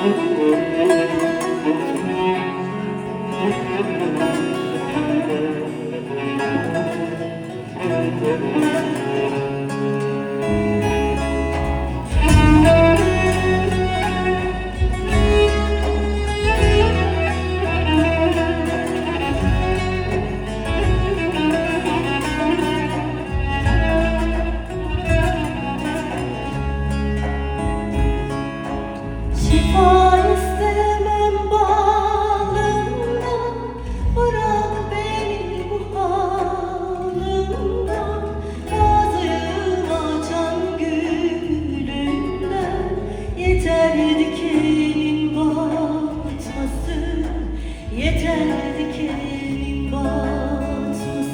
Thank you. Yeter dikenin batması Yeter dikenin batması.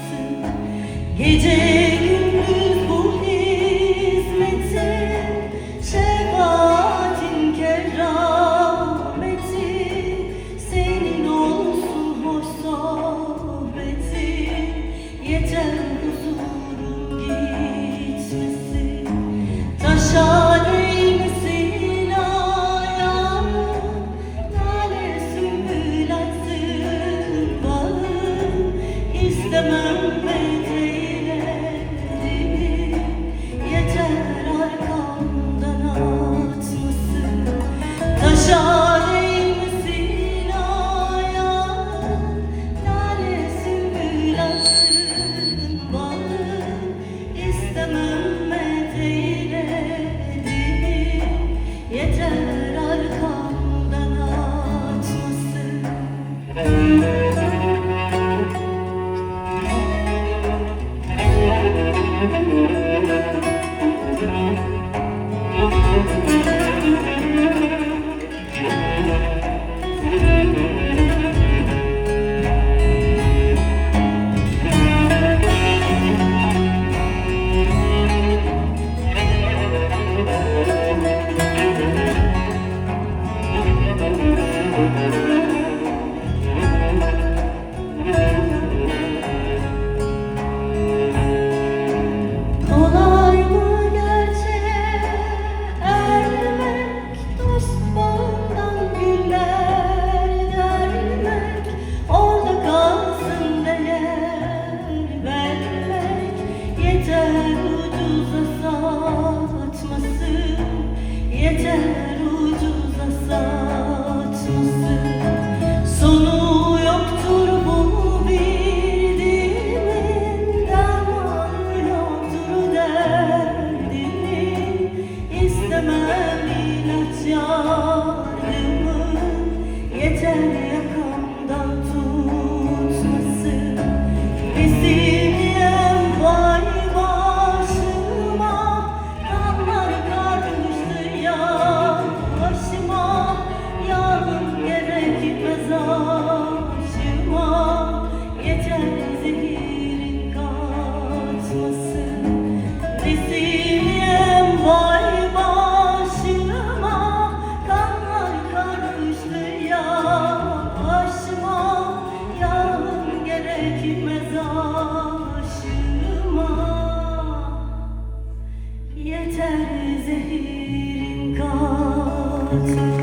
Gece gündüz 자 zehirin katil